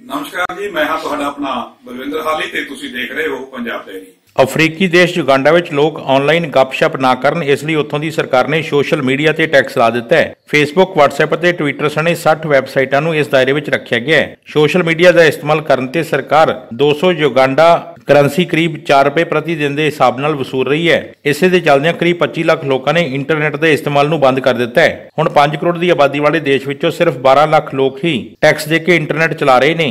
ਨਮਸਕਾਰ ਜੀ, ਮੈਂ ਹਾਂ ਤੁਹਾਡਾ ਆਪਣਾ ਬਲਵਿੰਦਰ ਹਾਲੀ ਤੇ ਤੁਸੀਂ ਦੇਖ ਰਹੇ ਹੋ ਪੰਜਾਬ ਡੈਰੀ ਅਫਰੀਕੀ ਦੇਸ਼ ਯੁਗਾਂਡਾ ਵਿੱਚ ਲੋਕ ਆਨਲਾਈਨ ਗੱਪਸ਼ਪ ਨਾ ਕਰਨ, ਇਸ ਲਈ ਉੱਥੋਂ ਦੀ ਸਰਕਾਰ ਨੇ ਸੋਸ਼ਲ ਮੀਡੀਆ ਤੇ ਟੈਕਸ ਲਾ ਦਿੱਤਾ ਹੈ। ਫੇਸਬੁੱਕ WhatsApp ਅਤੇ ਟਵਿੱਟਰ ਸਣੇ 60 ਵੈਬਸਾਈਟਾਂ ਨੂੰ ਇਸ ਦਾਇਰੇ ਵਿੱਚ ਰੱਖਿਆ ਗਿਆ ਹੈ। ਸੋਸ਼ਲ ਮੀਡੀਆ ਦਾ ਇਸਤੇਮਾਲ ਕਰਨ ਤੇ ਸਰਕਾਰ 200 ਯੁਗਾਂਡਾ ਕਰੰਸੀ ਕਰੀਬ 4 ਰੁਪਏ ਪ੍ਰਤੀ ਦਿਨ ਦੇ ਹਿਸਾਬ ਨਾਲ ਵਸੂਲ ਰਹੀ ਹੈ। ਇਸੇ ਦੇ ਚੱਲਦਿਆਂ ਕਰੀਬ 25 ਲੱਖ ਲੋਕਾਂ ਨੇ ਇੰਟਰਨੈਟ ਦੇ ਇਸਤੇਮਾਲ ਨੂੰ ਬੰਦ ਕਰ ਦਿੱਤਾ ਹੈ। ਹੁਣ 5 ਕਰੋੜ ਦੀ ਆਬਾਦੀ ਵਾਲੇ ਦੇਸ਼ ਵਿੱਚੋਂ ਸਿਰਫ 12 ਲੱਖ ਲੋਕ ਹੀ ਟੈਕਸ ਦੇ ਕੇ ਇੰਟਰਨੈਟ ਚਲਾ ਰਹੇ ਨੇ।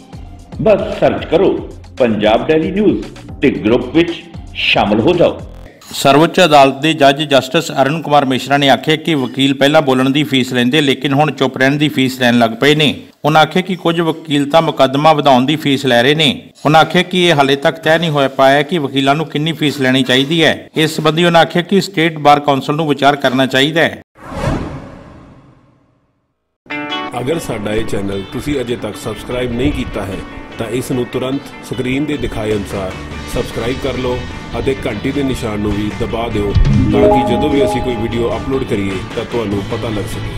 ਬਸ ਸਰਚ ਕਰੋ ਪੰਜਾਬ ਡੈਲੀ ਨਿਊਜ਼ ਤੇ ਗਰੁੱਪ ਵਿੱਚ ਸ਼ਾਮਲ ਹੋ ਜਾਓ। ਸਰਵਉੱਚ ਅਦਾਲਤ ਦੇ ਜੱਜ ਜਸਟਿਸ ਅਰੁਣ ਕੁਮਾਰ ਮਿਸ਼ਰਾ ਨੇ ਆਖਿਆ ਕਿ ਵਕੀਲ ਪਹਿਲਾਂ ਬੋਲਣ ਦੀ ਫੀਸ ਲੈਂਦੇ ਲੇਕਿਨ ਹੁਣ ਚੁੱਪ ਰਹਿਣ ਦੀ ਫੀਸ ਲੈਣ ਲੱਗ ਪਏ ਨੇ। ਉਹਨਾਂ ਆਖਿਆ ਕਿ ਕੁਝ ਵਕੀਲ ਤਾਂ ਮੁਕੱਦਮਾ ਵਧਾਉਣ ਦੀ ਫੀਸ ਲੈ ਰਹੇ ਨੇ। ਉਹਨਾਂ ਆਖਿਆ ਕਿ ਇਹ ਹਾਲੇ ਤੱਕ ਤੈਅ ਨਹੀਂ ਹੋਇਆ ਪਾਇਆ ਕਿ ਵਕੀਲਾਂ ਨੂੰ ਕਿੰਨੀ ਫੀਸ ਲੈਣੀ ਚਾਹੀਦੀ ਹੈ। ਇਸ ਸੰਬੰਧੀ ਉਹਨਾਂ ਆਖਿਆ ਕਿ ਸਟੇਟ ਬਾਰ ਕੌਂਸਲ ਨੂੰ ਵਿਚਾਰ ਕਰਨਾ ਚਾਹੀਦਾ ਹੈ। ਅਗਰ ਸਾਡਾ ਇਹ ਚੈਨਲ ਤੁਸੀਂ ਅਜੇ ਤੱਕ ਸਬਸਕ੍ਰਾਈਬ ਨਹੀਂ ਕੀਤਾ ਹੈ ਤਾਂ ਇਸ ਨੂੰ ਤੁਰੰਤ ਸਕਰੀਨ ਦੇ ਦਿਖਾਏ ਅਨੁਸਾਰ ਸਬਸਕ੍ਰਾਈਬ ਕਰ ਲਓ ਅਤੇ ਘੰਟੀ ਦੇ ਨਿਸ਼ਾਨ ਨੂੰ ਵੀ ਦਬਾ ਦਿਓ ਤਾਂ ਕਿ ਜਦੋਂ ਵੀ ਅਸੀਂ ਕੋਈ ਵੀਡੀਓ ਅਪਲੋਡ ਕਰੀਏ ਤਾਂ ਤੁਹਾਨੂੰ ਪਤਾ ਲੱਗ ਸਕੇ।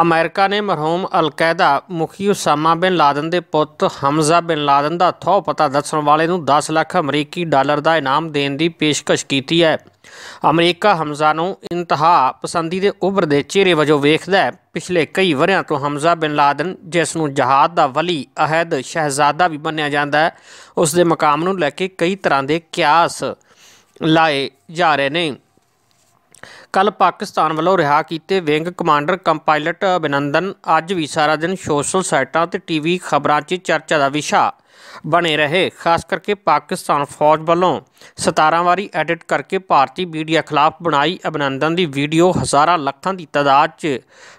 ਅਮਰੀਕਾ ਨੇ ਮਰਹੂਮ ਅਲ-ਕਾਇਦਾ ਮੁਖੀ ਉਸਾਮਾ ਬਿਨ ਲਾਦਨ ਦੇ ਪੁੱਤ ਹਮਜ਼ਾ ਬਿਨ ਲਾਦਨ ਦਾ ਥੋ ਪਤਾ ਦੱਸਣ ਵਾਲੇ ਨੂੰ 10 ਲੱਖ ਅਮਰੀਕੀ ਡਾਲਰ ਦਾ ਇਨਾਮ ਦੇਣ ਦੀ ਪੇਸ਼ਕਸ਼ ਕੀਤੀ ਹੈ। ਅਮਰੀਕਾ ਹਮਜ਼ਾ ਨੂੰ ਇੰਤਹਾ ਪਸੰਦੀ ਦੇ ਉਭਰਦੇ ਚਿਹਰੇ ਵਜੋਂ ਵੇਖਦਾ ਹੈ। ਪਿਛਲੇ ਕਈ ਵਰਿਆਂ ਤੋਂ ਹਮਜ਼ਾ ਬਿਨ ਲਾਦਨ, ਜਿਸ ਨੂੰ ਜਹਾਦ ਦਾ ਵਲੀ ਅਹਿਦ ਸ਼ਹਿਜ਼ਾਦਾ ਵੀ ਮੰਨਿਆ ਜਾਂਦਾ ਹੈ, ਉਸ ਦੇ ਮਕਾਮ ਨੂੰ ਲੈ ਕੇ ਕਈ ਤਰ੍ਹਾਂ ਦੇ ਕਿਆਸ ਲਾਏ ਜਾ ਰਹੇ ਨੇ। ਕੱਲ ਪਾਕਿਸਤਾਨ ਵੱਲੋਂ ਰਿਹਾ ਕੀਤੇ ਵਿੰਗ ਕਮਾਂਡਰ ਕੰਪਾਇਲਟ ਅਭਿਨੰਦਨ ਅੱਜ ਵੀ ਸਾਰਾ ਦਿਨ ਸੋਸ਼ਲ ਸਾਈਟਾਂ ਤੇ ਟੀਵੀ ਖਬਰਾਂ 'ਚ ਚਰਚਾ ਦਾ ਵਿਸ਼ਾ ਬਣੇ ਰਹੇ। ਖਾਸ ਕਰਕੇ ਪਾਕਿਸਤਾਨ ਫੌਜ ਵੱਲੋਂ 17 ਵਾਰੀ ਐਡਿਟ ਕਰਕੇ ਭਾਰਤੀ ਮੀਡੀਆ ਖਿਲਾਫ ਬਣਾਈ ਅਭਿਨੰਦਨ ਦੀ ਵੀਡੀਓ ਹਜ਼ਾਰਾਂ ਲੱਖਾਂ ਦੀ ਤਾਦਾਦ 'ਚ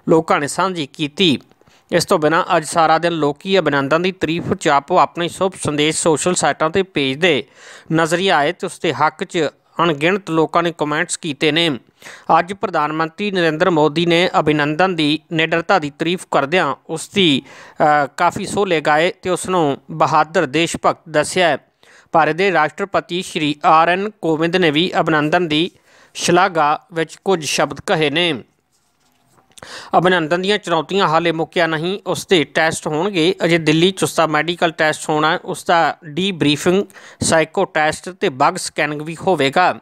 ਲੋਕਾਂ ਨੇ ਸਾਂਝੀ ਕੀਤੀ। ਇਸ ਤੋਂ ਬਿਨਾਂ ਅੱਜ ਸਾਰਾ ਦਿਨ ਲੋਕੀ ਅਭਿਨੰਦਨ ਦੀ ਤਾਰੀਫ ਚ ਆਪੋ ਆਪਣੇ ਸ਼ੁਭ ਸੰਦੇਸ਼ ਸੋਸ਼ਲ ਸਾਈਟਾਂ ਤੇ ਭੇਜਦੇ ਨਜ਼ਰੀਆ ਆਏ ਤੇ ਉਸ ਦੇ ਹੱਕ 'ਚ ਅਣਗਿਣਤ ਲੋਕਾਂ ਨੇ ਕਮੈਂਟਸ ਕੀਤੇ ਨੇ। ਅੱਜ ਪ੍ਰਧਾਨ ਮੰਤਰੀ ਨਰਿੰਦਰ ਮੋਦੀ ਨੇ ਅਭਿਨੰਦਨ ਦੀ ਨਿਡਰਤਾ ਦੀ ਤਾਰੀਫ ਕਰਦਿਆਂ ਉਸ ਦੀ ਕਾਫੀ ਸੋਲੇ ਗਾਏ ਤੇ ਉਸ ਨੂੰ ਬਹਾਦਰ ਦੇਸ਼ ਭਗਤ ਦੱਸਿਆ ਭਾਰਤ ਦੇ ਰਾਸ਼ਟਰਪਤੀ ਸ਼੍ਰੀ ਆਰ ਐਨ ਕੋਵਿੰਦ ਨੇ ਵੀ ਅਭਿਨੰਦਨ ਦੀ ਸ਼ਲਾਘਾ ਵਿੱਚ ਕੁਝ ਸ਼ਬਦ ਕਹੇ ਨੇ। ਅਭਿਨੰਦਨ ਦੀਆਂ ਚੁਣੌਤੀਆਂ ਹਾਲੇ ਮੁੱਕਿਆ ਨਹੀਂ, ਉਸ ਦੇ ਟੈਸਟ ਹੋਣਗੇ। ਅਜੇ ਦਿੱਲੀ 'ਚ ਉਸਦਾ ਮੈਡੀਕਲ ਟੈਸਟ ਹੋਣਾ ਹੈ ਉਸ ਦਾ ਡੀ ਬਰੀਫਿੰਗ ਸਾਈਕੋ ਟੈਸਟ ਤੇ ਬਗ ਸਕੈਨਿੰਗ ਵੀ ਹੋਵੇਗਾ।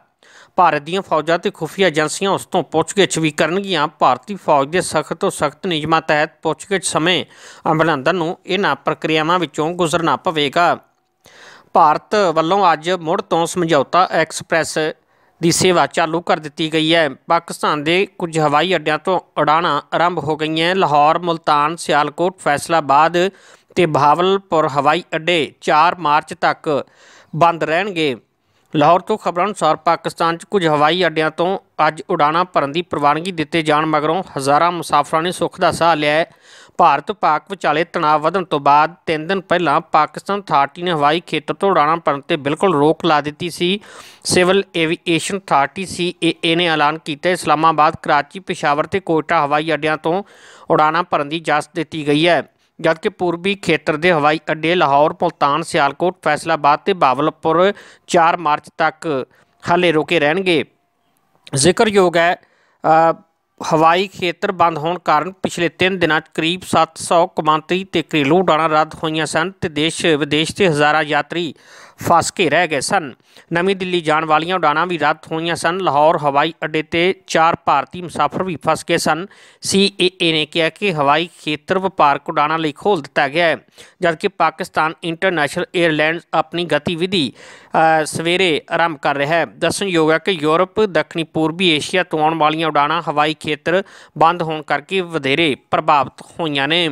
ਭਾਰਤ ਦੀਆਂ ਫੌਜਾਂ ਤੇ ਖੁਫੀਆ ਏਜੰਸੀਆਂ ਉਸ ਤੋਂ ਪੁੱਛਗਿੱਛ ਵੀ ਕਰਨਗੀਆਂ। ਭਾਰਤੀ ਫੌਜ ਦੇ ਸਖਤ ਤੋਂ ਸਖਤ ਨਿਯਮਾਂ ਤਹਿਤ ਪੁੱਛਗਿੱਛ ਸਮੇਂ ਅਭਿਨੰਦਨ ਨੂੰ ਇਹਨਾਂ ਪ੍ਰਕਿਰਿਆਵਾਂ ਵਿੱਚੋਂ ਗੁਜ਼ਰਨਾ ਪਵੇਗਾ। ਭਾਰਤ ਵੱਲੋਂ ਅੱਜ ਮੁੜ ਤੋਂ ਸਮਝੌਤਾ ਐਕਸਪ੍ਰੈਸ ਦੀ ਸੇਵਾ ਚਾਲੂ ਕਰ ਦਿੱਤੀ ਗਈ ਹੈ। ਪਾਕਿਸਤਾਨ ਦੇ ਕੁਝ ਹਵਾਈ ਅੱਡਿਆਂ ਤੋਂ ਉਡਾਣਾਂ ਆਰੰਭ ਹੋ ਗਈਆਂ ਲਾਹੌਰ, ਮੁਲਤਾਨ, ਸਿਆਲਕੋਟ, ਫੈਸਲਾਬਾਦ ਤੇ ਬਹਾਵਲਪੁਰ ਹਵਾਈ ਅੱਡੇ 4 ਮਾਰਚ ਤੱਕ ਬੰਦ ਰਹਿਣਗੇ। ਲਾਹੌਰ ਤੋਂ ਖਬਰਾਂ ਅਨੁਸਾਰ ਪਾਕਿਸਤਾਨ 'ਚ ਕੁਝ ਹਵਾਈ ਅੱਡਿਆਂ ਤੋਂ ਅੱਜ ਉਡਾਣਾਂ ਭਰਨ ਦੀ ਪ੍ਰਵਾਨਗੀ ਦਿੱਤੇ ਜਾਣ ਮਗਰੋਂ ਹਜ਼ਾਰਾਂ ਮੁਸਾਫਰਾਂ ਨੇ ਸੁੱਖ ਦਾ ਸਾਹ ਲਿਆ ਭਾਰਤ ਪਾਕ ਵਿਚਾਲੇ ਤਣਾਅ ਵਧਣ ਤੋਂ ਬਾਅਦ ਤਿੰਨ ਦਿਨ ਪਹਿਲਾਂ ਪਾਕਿਸਤਾਨ ਅਥਾਰਟੀ ਨੇ ਹਵਾਈ ਖੇਤਰ ਤੋਂ ਉਡਾਣਾਂ ਭਰਨ ਤੇ ਬਿਲਕੁਲ ਰੋਕ ਲਾ ਦਿੱਤੀ ਸੀ। ਸਿਵਲ ਏਵੀਏਸ਼ਨ ਅਥਾਰਟੀ ਸੀਏਏ ਨੇ ਐਲਾਨ ਕੀਤਾ ਇਸਲਾਮਾਬਾਦ, ਕਰਾਚੀ, ਪਿਸ਼ਾਵਰ ਤੇ ਕੋਇਟਾ ਹਵਾਈ ਅੱਡਿਆਂ ਤੋਂ ਉਡਾਣਾਂ ਭਰਨ ਦੀ ਇਜਾਜ਼ਤ ਦਿੱਤੀ ਗਈ ਹੈ। ਜਦਕਿ ਪੂਰਬੀ ਖੇਤਰ ਦੇ ਹਵਾਈ ਅੱਡੇ ਲਾਹੌਰ ਮੁਲਤਾਨ ਸਿਆਲਕੋਟ, ਫੈਸਲਾਬਾਦ ਤੇ ਬਾਵਲਪੁਰ 4 ਮਾਰਚ ਤੱਕ ਹਾਲੇ ਰੁਕੇ ਰਹਿਣਗੇ। ਜ਼ਿਕਰਯੋਗ ਹੈ ਹਵਾਈ ਖੇਤਰ ਬੰਦ ਹੋਣ ਕਾਰਨ ਪਿਛਲੇ 3 ਦਿਨਾਂ 'ਚ ਕਰੀਬ 700 ਕੌਮਾਂਤਰੀ ਤੇ ਘਰੇਲੂ ਉਡਾਣਾਂ ਰੱਦ ਹੋਈਆਂ ਸਨ ਤੇ ਦੇਸ਼ ਵਿਦੇਸ਼ ਦੇ ਹਜ਼ਾਰਾਂ ਯਾਤਰੀ ਫਸ ਕੇ ਰਹਿ ਗਏ ਸਨ। ਨਵੀਂ ਦਿੱਲੀ ਜਾਣ ਵਾਲੀਆਂ ਉਡਾਣਾਂ ਵੀ ਰੱਦ ਹੋਈਆਂ ਸਨ। ਲਾਹੌਰ, ਹਵਾਈ ਅੱਡੇ ਤੇ ਚਾਰ ਭਾਰਤੀ ਮੁਸਾਫਰ ਵੀ ਫਸ ਗਏ ਸਨ। ਸੀਏਏ ਨੇ ਕਿਹਾ ਕਿ ਹਵਾਈ ਖੇਤਰ ਵਪਾਰਕ ਉਡਾਣਾਂ ਲਈ ਖੋਲ੍ਹ ਦਿੱਤਾ ਗਿਆ ਹੈ, ਜਦਕਿ ਪਾਕਿਸਤਾਨ ਇੰਟਰਨੈਸ਼ਨਲ 에ਅਰਲਾਈਨਸ ਆਪਣੀ ਗਤੀਵਿਧੀ ਸਵੇਰੇ ਆਰੰਭ ਕਰ ਰਿਹਾ ਹੈ। ਦੱਸਣਯੋਗ ਹੈ ਕਿ ਯੂਰਪ, ਦੱਖਣੀ ਪੂਰਬੀ ਏਸ਼ੀਆ ਤੋਂ ਆਉਣ ਵਾਲੀਆਂ ਉਡਾਣਾਂ ਹਵਾਈ ਖੇਤਰ ਬੰਦ ਹੋਣ ਕਰਕੇ ਵਧੇਰੇ ਪ੍ਰਭਾਵਿਤ ਹੋਈਆਂ ਨੇ।